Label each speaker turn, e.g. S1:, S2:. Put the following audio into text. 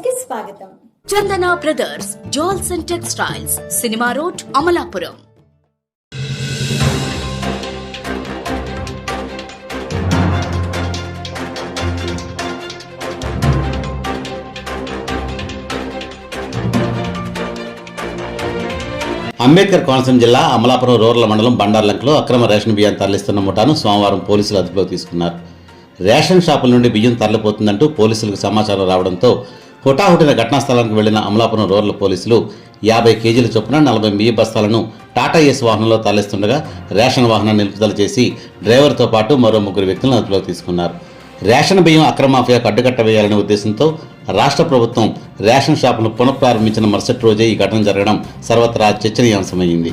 S1: స్వాగతం.
S2: Chandana brothers jewels and textiles cinema road Amalapuram.
S3: Ambedkar Konaseema జిల్లా Amalapuram rural మండలం బండార్లంకలో అక్రమ రేషన్ బియ్యం తరలిస్తున్న ముఠాను సోమవారం పోలీసులు అదుపులోకి తీసుకున్నారు. రేషన్ షాపుల నుండి బియ్యం తరలిపోతుందంటూ పోలీసులకు సమాచారం రావడంతో హుటాహుటిన ఘటనా స్థలానికి వెళ్ళిన అమలాపురం రూరల్ పోలీసులు యాభై కేజీల చొప్పున నలభై బియ్య బస్తాలను టాటా ఏస్ వాహనంలో తరలిస్తుండగా రేషన్ వాహనం నిలుపుదల చేసి డ్రైవర్తో పాటు మరో ముగ్గురు వ్యక్తులను అదుపులోకి తీసుకున్నారు. రేషన్ బియ్యం అక్రమాఫియా మాఫియాకు అడ్డుకట్ట వేయాలనే ఉద్దేశంతో రాష్ట్ర ప్రభుత్వం రేషన్ షాపును పునఃప్రారంభించిన మరుసటి రోజే ఈ ఘటన జరగడం సర్వత్రా చర్చనీయాంశమైంది